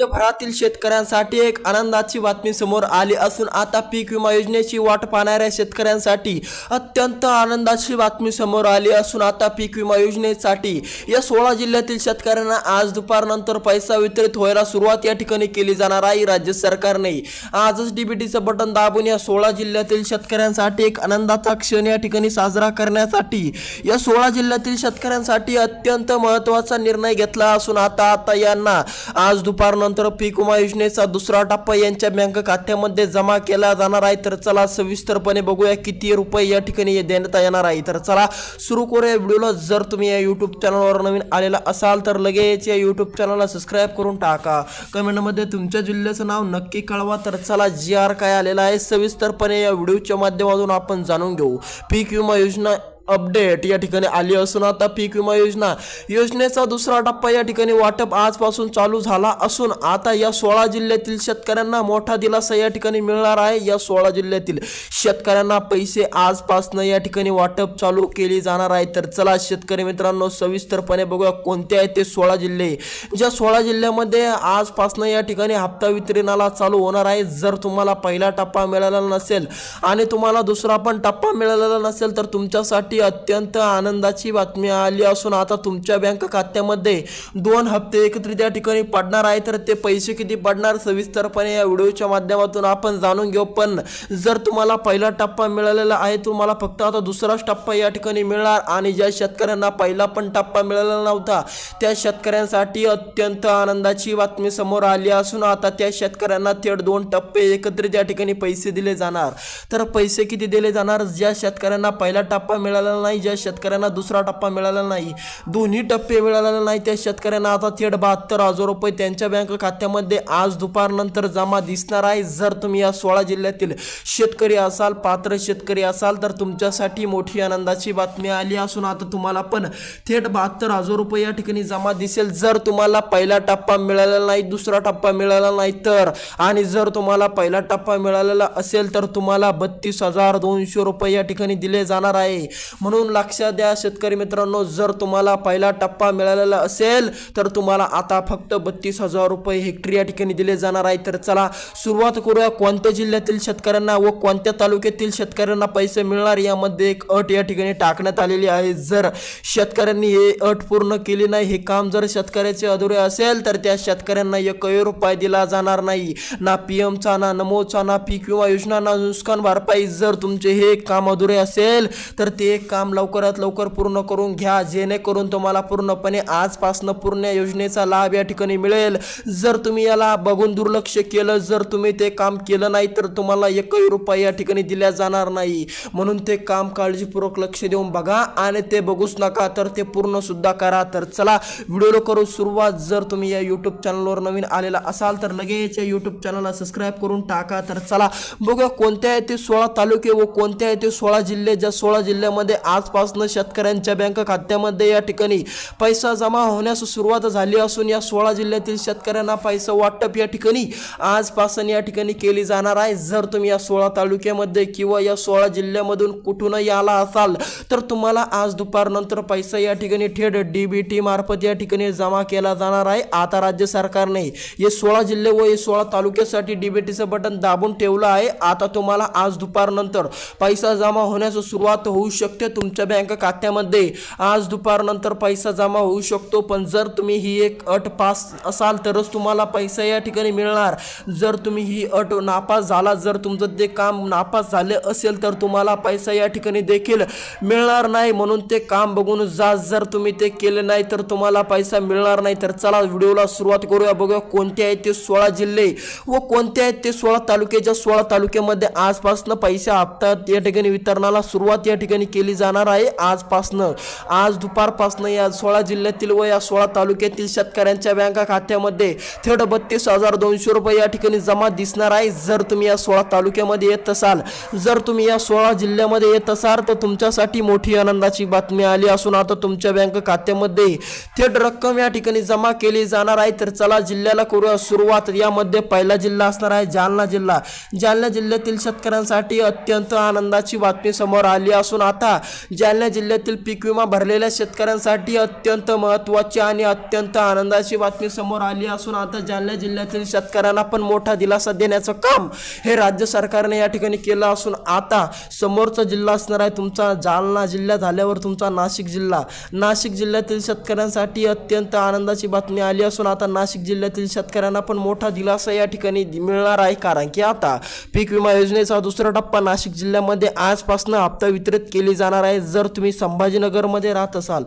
राज्यभरातील शेतकऱ्यांसाठी एक आनंदाची बातमी समोर आली असून आता पीक विमा योजनेची वाट पाहणाऱ्या शेतकऱ्यांसाठी अत्यंत आनंदाची बातमी समोर आली असून आता पीक विमा योजनेसाठी या सोळा जिल्ह्यातील शेतकऱ्यांना आज दुपारनंतर पैसा वितरित व्हायला सुरुवात या ठिकाणी केली जाणार आहे. राज्य सरकारने आजच डीबीटीचं बटन दाबून या सोळा जिल्ह्यातील शेतकऱ्यांसाठी एक आनंदाचा क्षण या ठिकाणी साजरा करण्यासाठी या सोळा जिल्ह्यातील शेतकऱ्यांसाठी अत्यंत महत्त्वाचा निर्णय घेतला असून आता आता यांना आज दुपारनंतर पीक विमा योजनेचा दुसरा टप्पा यांच्या बँक खात्यामध्ये जमा केला जाणार आहे. तर चला सविस्तरपणे बघूया किती रुपये या ठिकाणी देण्यात येणार आहे. तर चला सुरू करूया व्हिडिओला. जर तुम्ही या यूट्यूब चॅनलवर नवीन आलेला असाल तर लगेच या यूट्यूब चॅनलला सबस्क्राईब करून टाका. कमेंटमध्ये तुमच्या जिल्ह्याचं नाव नक्की कळवा. तर चला जी आर काय आलेला आहे सविस्तरपणे या व्हिडिओच्या माध्यमातून आपण जाणून घेऊ. पीक विमा योजना अपडेट या ठिकाणी आली असून आता पीक विमा योजना योजनेचा दुसरा टप्पा या ठिकाणी वाटप आजपासून चालू झाला असून आता या सोळा जिल्ह्यातील शेतकऱ्यांना मोठा दिलासा या ठिकाणी मिळणार आहे. या सोळा जिल्ह्यातील शेतकऱ्यांना पैसे आजपासून या ठिकाणी वाटप चालू केली जाणार आहे. तर चला शेतकरी मित्रांनो सविस्तरपणे बघूया कोणते आहेत ते सोळा जिल्हे. ज्या सोळा जिल्ह्यामध्ये आजपासून या ठिकाणी हप्ता वितरणाला चालू होणार आहे. जर तुम्हाला पहिला टप्पा मिळालेला नसेल आणि तुम्हाला दुसरा पण टप्पा मिळालेला नसेल तर तुमच्यासाठी अत्यंत आनंदाची बातमी आली असून आता तुमच्या बँक खात्यामध्ये दोन हप्ते एकत्रित या ठिकाणी पडणार आहे. तर ते पैसे किती पडणार? सविस्तरपणे या व्हिडिओच्या माध्यमातून आपण जाणून घेऊ. पण जर तुम्हाला पहिला टप्पा मिळालेला आहे तुम्हाला फक्त आता दुसराच टप्पा या ठिकाणी मिळणार आणि ज्या शेतकऱ्यांना पहिला पण टप्पा मिळालेला नव्हता त्या शेतकऱ्यांसाठी अत्यंत आनंदाची बातमी समोर आली असून आता त्या शेतकऱ्यांना थेट दोन टप्पे एकत्रित या ठिकाणी पैसे दिले जाणार. तर पैसे किती दिले जाणार? ज्या शेतकऱ्यांना पहिला टप्पा मिळाला मिळालेला नाही ज्या शेतकऱ्यांना दुसरा टप्पा मिळाला नाही दोन्ही टप्पे मिळालेले नाही त्या शेतकऱ्यांना आता थेट बहात्तर हजार रुपये त्यांच्या बँक खात्यामध्ये आज दुपारनंतर जमा दिसणार आहे. जर तुम्ही या सोळा जिल्ह्यातील शेतकरी असाल पात्र शेतकरी असाल तर तुमच्यासाठी मोठी आनंदाची बातमी आली असून आता तुम्हाला पण थेट बहात्तर हजार रुपये या ठिकाणी जमा दिसेल. जर तुम्हाला पहिला टप्पा मिळालेला नाही दुसरा टप्पा मिळाला नाही तर आणि जर तुम्हाला पहिला टप्पा मिळालेला असेल तर तुम्हाला बत्तीस हजार दोनशे रुपये या ठिकाणी दिले जाणार आहे. म्हणून लक्षात द्या शेतकरी मित्रांनो जर तुम्हाला पहिला टप्पा मिळालेला असेल तर तुम्हाला आता फक्त बत्तीस हजार रुपये हेक्टरी या ठिकाणी दिले जाणार आहे. तर चला सुरुवात करूया. कोणत्या जिल्ह्यातील शेतकऱ्यांना व कोणत्या तालुक्यातील शेतकऱ्यांना पैसे मिळणार यामध्ये एक अट या ठिकाणी टाकण्यात आलेली आहे. जर शेतकऱ्यांनी हे अट पूर्ण केली नाही हे काम जर शेतकऱ्याचे अधुरे असेल तर त्या शेतकऱ्यांना एकही रुपये दिला जाणार नाही. ना पी एमचा ना नमोचा ना पीक विमा योजना ना नुकसान भरपाई. जर तुमचे हे काम अधुरे असेल तर ते काम लवकरात लवकर पूर्ण करून घ्या जेणेकरून तुम्हाला पूर्णपणे आजपासनं पूर्ण योजनेचा लाभ या ठिकाणी मिळेल. जर तुम्ही याला बघून दुर्लक्ष केलं जर तुम्ही ते काम केलं नाही तर तुम्हाला एकही रुपये या ठिकाणी दिल्या जाणार नाही. म्हणून ते काम काळजीपूर्वक लक्ष देऊन बघा आणि ते बघूच नका तर ते पूर्ण सुद्धा करा. तर चला व्हिडिओ करू सुरुवात. जर तुम्ही या यूट्यूब चॅनलवर नवीन आलेला असाल तर लगेच या यूट्यूब चॅनलला सबस्क्राईब करून टाका. तर चला बघूया कोणत्या येथे ते सोळा तालुके व कोणत्या येथे ते सोळा जिल्हे ज्या सोळा जिल्ह्यामध्ये आजपासून शेतकऱ्यांच्या बँक खात्यामध्ये या ठिकाणी पैसा जमा होण्यास सुरुवात झाली असून या सोळा जिल्ह्यातील शेतकऱ्यांना पैसा वाटप या ठिकाणी आजपासून या ठिकाणी केली जाणार आहे. जर तुम्ही या सोळा तालुक्यामध्ये किंवा या सोळा जिल्ह्यामधून कुठूनही आला असाल तर तुम्हाला आज दुपारनंतर पैसा या ठिकाणी थेट डीबीटी मार्फत या ठिकाणी जमा केला जाणार आहे. आता राज्य सरकारने हे सोळा जिल्हे व हे सोळा तालुक्यासाठी डीबीटीचं बटन दाबून ठेवलं आहे. आता तुम्हाला आज दुपारनंतर पैसा जमा होण्यास सुरुवात होऊ शकते. तुमच्या बँक खात्यामध्ये आज दुपारनंतर पैसा जमा होऊ शकतो पण जर तुम्ही ही एक अट पास असाल तरच तुम्हाला पैसा या ठिकाणी मिळणार. जर तुम्ही ही अट नापास झाला जर तुमचं ते काम नापास झाले असेल तर तुम्हाला पैसा या ठिकाणी देखील मिळणार नाही. म्हणून ते काम बघून जा जर तुम्ही ते केले नाही तर तुम्हाला पैसा मिळणार नाही. तर चला व्हिडिओला सुरुवात करूया. बघूया कोणते आहेत ते सोळा जिल्हे व कोणते आहेत ते सोळा तालुक्याच्या सोळा तालुक्यामध्ये आजपासनं पैसा हप्ता या ठिकाणी वितरणाला सुरुवात या ठिकाणी केली जाणार आहे आजपासनं. आज दुपारपासनं या सोळा जिल्ह्यातील व या सोळा तालुक्यातील शेतकऱ्यांच्या बँका खात्यामध्ये थेट बत्तीस हजार दोनशे रुपये या ठिकाणी जमा दिसणार आहे. जर तुम्ही या सोळा तालुक्यामध्ये येत असाल जर तुम्ही या सोळा जिल्ह्यामध्ये येत असाल तर तुमच्यासाठी मोठी आनंदाची बातमी आली असून आता तुमच्या बँक खात्यामध्ये थेट रक्कम या ठिकाणी जमा केली जाणार आहे. तर चला जिल्ह्याला करूया सुरुवात. यामध्ये पहिला जिल्हा असणार आहे जालना जिल्हा. जालना जिल्ह्यातील शेतकऱ्यांसाठी अत्यंत आनंदाची बातमी समोर आली असून आता जालना जिल्ह्यातील पीक विमा भरलेल्या शेतकऱ्यांसाठी अत्यंत महत्त्वाची आणि अत्यंत आनंदाची बातमी समोर आली असून आता जालना जिल्ह्यातील शेतकऱ्यांना पण मोठा दिलासा देण्याचं काम हे राज्य सरकारने या ठिकाणी केलं असून आता समोरचा जिल्हा असणार आहे तुमचा जालना जिल्हा. झाल्यावर तुमचा नाशिक जिल्हा. नाशिक जिल्ह्यातील शेतकऱ्यांसाठी अत्यंत आनंदाची बातमी आली असून आता नाशिक जिल्ह्यातील शेतकऱ्यांना पण मोठा दिलासा या ठिकाणी मिळणार आहे. कारण की आता पीक विमा योजनेचा दुसरा टप्पा नाशिक जिल्ह्यामध्ये आजपासून हप्ता वितरित केली जाणार आहे. जर तुम्ही संभाजीनगरमध्ये राहत असाल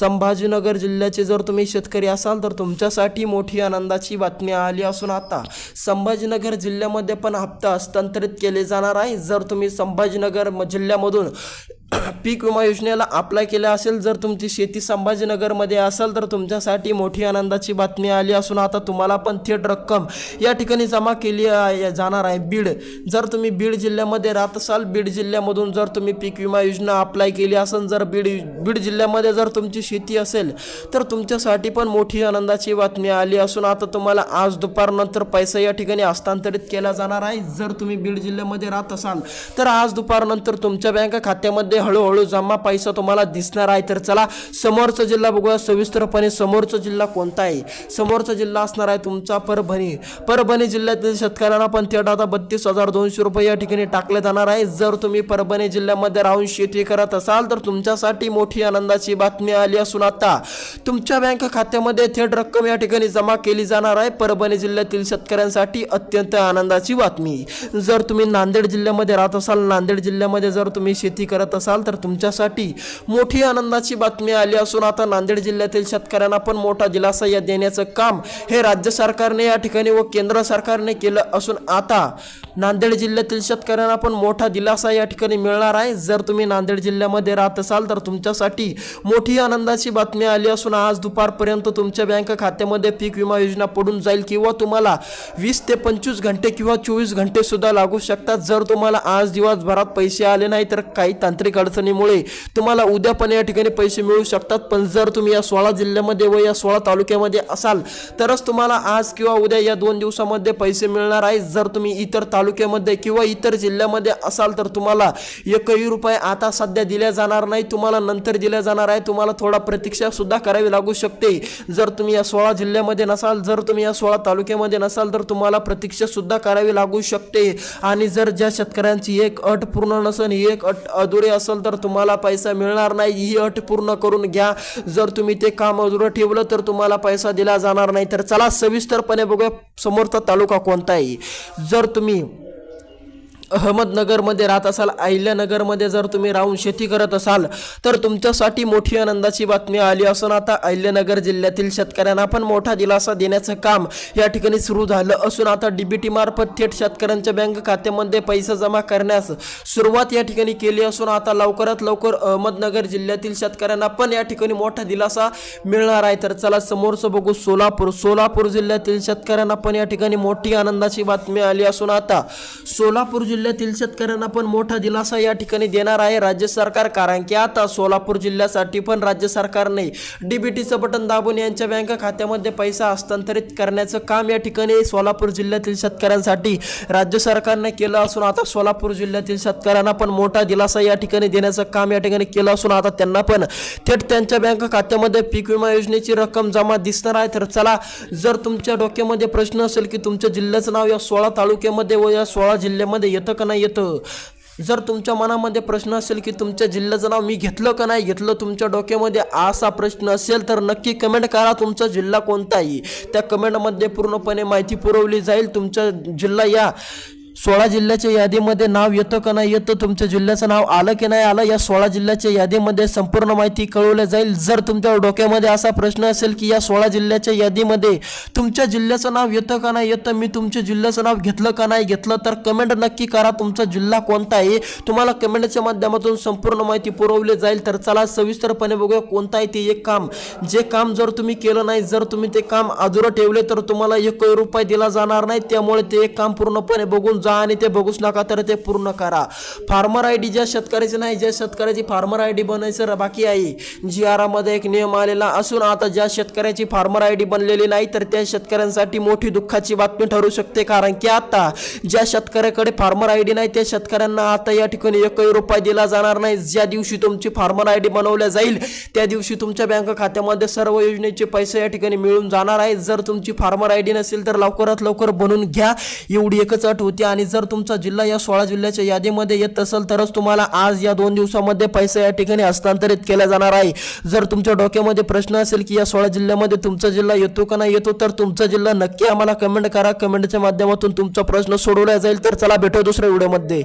संभाजीनगर जिल्ह्याचे जर तुम्ही शेतकरी असाल तर तुमच्यासाठी मोठी आनंदाची बातमी आली असून आता संभाजीनगर जिल्ह्यामध्ये पण हप्ता हस्तांतरित केले जाणार आहे. जर तुम्ही संभाजीनगर जिल्ह्यामधून पीक विमा योजनेला अप्लाय केला असेल जर तुमची शेती संभाजीनगरमध्ये असेल तर तुमच्यासाठी मोठी आनंदाची बातमी आली असून आता तुम्हाला पण थेट रक्कम या ठिकाणी जमा केली जाणार आहे. बीड जर तुम्ही बीड जिल्ह्यामध्ये राहत असाल बीड जिल्ह्यामधून जर तुम्ही पीक विमा योजना अप्लाय केली असेल जर बीड बीड जिल्ह्यामध्ये जर तुमची शेती असेल तर तुमच्यासाठी पण मोठी आनंदाची बातमी आली असून आता तुम्हाला आज दुपारनंतर पैसा या ठिकाणी हस्तांतरित केला जाणार आहे. जर तुम्ही बीड जिल्ह्यामध्ये राहत असाल तर आज दुपारनंतर तुमच्या बँक खात्यामध्ये हळूहळू जमा पैसा तुम्हाला दिसणार आहे. तर चला समोरचा जिल्हा बघूया. सविस्तरपणे समोरचा जिल्हा कोणता आहे? समोरचा जिल्हा असणार आहे तुमचा परभणी. परभणी जिल्ह्यातील शेतकऱ्यांना पण थेट आता बत्तीस हजार दोनशे रुपये या ठिकाणी टाकले जाणार आहे. जर तुम्ही परभणी जिल्ह्यामध्ये राहून शेती करत असाल तर तुमच्यासाठी मोठी आनंदाची बातमी आली असून आता तुमच्या बँक खात्यामध्ये थेट रक्कम या ठिकाणी जमा केली जाणार आहे. परभणी जिल्ह्यातील शेतकऱ्यांसाठी अत्यंत आनंदाची बातमी. जर तुम्ही नांदेड जिल्ह्यामध्ये राहत असाल नांदेड जिल्ह्यामध्ये जर तुम्ही शेती करत असाल तर तुमच्यासाठी मोठी आनंदाची बातमी आली असून आता नांदेड जिल्ह्यातील शेतकऱ्यांना पण मोठा दिलासा या देण्याचं काम हे राज्य सरकारने या ठिकाणी व केंद्र सरकारने केलं असून आता नांदेड जिल्ह्यातील शेतकऱ्यांना पण मोठा दिलासा या ठिकाणी मिळणार आहे. जर तुम्ही नांदेड जिल्ह्यामध्ये राहत असाल तर तुमच्यासाठी मोठी आनंदाची बातमी आली असून आज दुपारपर्यंत तुमच्या बँक खात्यामध्ये पीक विमा योजना पडून जाईल किंवा तुम्हाला वीस ते पंचवीस घंटे किंवा चोवीस घंटे सुद्धा लागू शकतात. जर तुम्हाला आज दिवसभरात पैसे आले नाही तर काही तांत्रिक अडचणीमुळे तुम्हाला उद्या पण या ठिकाणी पैसे मिळू शकतात. पण जर तुम्ही या सोळा जिल्ह्यामध्ये व या सोळा तालुक्यामध्ये असाल तरच तुम्हाला आज किंवा उद्या या दोन दिवसामध्ये पैसे मिळणार आहे. जर तुम्ही इतर तालुक्यामध्ये किंवा इतर जिल्ह्यामध्ये असाल तर तुम्हाला एकही रुपये आता सध्या दिल्या जाणार नाही तुम्हाला नंतर दिल्या जाणार आहे तुम्हाला थोडा प्रतीक्षा सुद्धा करावी लागू शकते. जर तुम्ही या सोळा जिल्ह्यामध्ये नसाल जर तुम्ही या सोळा तालुक्यामध्ये नसाल तर तुम्हाला प्रतीक्षा सुद्धा करावी लागू शकते. आणि जर ज्या शेतकऱ्यांची एक अट पूर्ण नसेल ही एक अट अधुरी असेल तर तुम्हाला पैसा मिळणार नाही. ही अट पूर्ण करून घ्या. जर तुम्ही ते काम अधुरं ठेवलं तर तुम्हाला पैसा दिला जाणार नाही. तर चला सविस्तरपणे बघूया समोरचा तालुका कोणता आहे. जर तुम्ही अहमदनगरमध्ये राहत असाल अहिल्यानगरमध्ये जर तुम्ही राहून शेती करत असाल तर तुमच्यासाठी मोठी आनंदाची बातमी आली असून आता अहिल्यानगर जिल्ह्यातील शेतकऱ्यांना पण मोठा दिलासा देण्याचं काम या ठिकाणी सुरू झालं असून आता डीबीटी मार्फत थेट शेतकऱ्यांच्या बँक खात्यामध्ये पैसे जमा करण्यास सुरुवात या ठिकाणी केली असून आता लवकरात लवकर अहमदनगर जिल्ह्यातील शेतकऱ्यांना पण या ठिकाणी मोठा दिलासा मिळणार आहे. तर चला समोरचं बघू सोलापूर. सोलापूर जिल्ह्यातील शेतकऱ्यांना पण या ठिकाणी मोठी आनंदाची बातमी आली असून आता सोलापूर जिल्ह्यातील शेतकऱ्यांना पण मोठा दिलासा या ठिकाणी देणार आहे राज्य सरकार कारण की आता सोलापूर जिल्ह्यासाठी पण राज्य सरकारने डीबीटीचं बटन दाबून यांच्या बँक खात्यामध्ये पैसा हस्तांतरित करण्याचं काम या ठिकाणी सोलापूर जिल्ह्यातील शेतकऱ्यांसाठी राज्य सरकारने केलं असून आता सोलापूर जिल्ह्यातील शेतकऱ्यांना पण मोठा दिलासा या ठिकाणी देण्याचं काम या ठिकाणी केलं असून आता त्यांना पण थेट त्यांच्या बँक खात्यामध्ये पीक विमा योजनेची रक्कम जमा दिसणार आहे. तर चला जर तुमच्या डोक्यामध्ये प्रश्न असेल की तुमच्या जिल्ह्याचं नाव या सोळा तालुक्यामध्ये व या सोळा जिल्ह्यामध्ये येतो का नाही येतं? जर तुमच्या मनामध्ये प्रश्न असेल की तुमच्या जिल्ह्याचं नाव मी घेतलं का नाही घेतलं तुमच्या डोक्यामध्ये असा प्रश्न असेल तर नक्की कमेंट करा. तुमचा जिल्हा कोणताही त्या कमेंटमध्ये पूर्णपणे माहिती पुरवली जाईल. तुमचा जिल्हा या सोळा जिल्ह्याच्या यादीमध्ये नाव येतं का नाही येतं तुमच्या जिल्ह्याचं नाव आलं की नाही आलं या सोळा जिल्ह्याच्या यादीमध्ये संपूर्ण माहिती कळवली जाईल. जर तुमच्या डोक्यामध्ये असा प्रश्न असेल की या सोळा जिल्ह्याच्या यादीमध्ये तुमच्या जिल्ह्याचं नाव येतं का नाही येतं मी तुमच्या जिल्ह्याचं नाव घेतलं का नाही घेतलं तर कमेंट नक्की करा. तुमचा जिल्हा कोणता आहे? तुम्हाला कमेंटच्या माध्यमातून संपूर्ण माहिती पुरवली जाईल. तर चला सविस्तरपणे बघूया कोणता आहे ते एक काम. जे काम जर तुम्ही केलं नाही जर तुम्ही ते काम अधुरं ठेवले तर तुम्हाला एक रुपये दिला जाणार नाही. त्यामुळे ते एक काम पूर्णपणे बघून जा आणि ते बघूच नका तर ते पूर्ण करा. फार्मर आय डी ज्या शेतकऱ्याची नाही ज्या शेतकऱ्याची फार्मर आय डी बनायचं बाकी आहे. जी आरामध्ये एक नियम आलेला असून आता ज्या शेतकऱ्याची फार्मर आय डी बनलेली नाही तर त्या शेतकऱ्यांसाठी मोठी दुःखाची बातमी ठरू शकते. कारण की आता ज्या शेतकऱ्याकडे फार्मर आय डी नाही त्या शेतकऱ्यांना आता या ठिकाणी एकही रुपये दिला जाणार नाही. ज्या दिवशी तुमची फार्मर आय डी बनवल्या जाईल त्या दिवशी तुमच्या बँक खात्यामध्ये सर्व योजनेचे पैसे या ठिकाणी मिळून जाणार आहेत जर तुमची फार्मर आय डी नसेल तर लवकरात लवकर बनवून घ्या. एवढी एकच अट होती आणि जर तुमचा जिल्हा या सोळा जिल्ह्याच्या यादीमध्ये येत असेल तरच तुम्हाला आज या दोन दिवसामध्ये पैसे या ठिकाणी हस्तांतरित केला जाणार आहे. जर तुमच्या डोक्यामध्ये प्रश्न असेल की या सोळा जिल्ह्यामध्ये तुमचा जिल्हा येतो का नाही येतो तर तुमचा जिल्हा नक्की आम्हाला कमेंट करा. कमेंटच्या माध्यमातून तुमचा प्रश्न सोडवला जाईल. तर चला भेटू दुसऱ्या व्हिडिओमध्ये.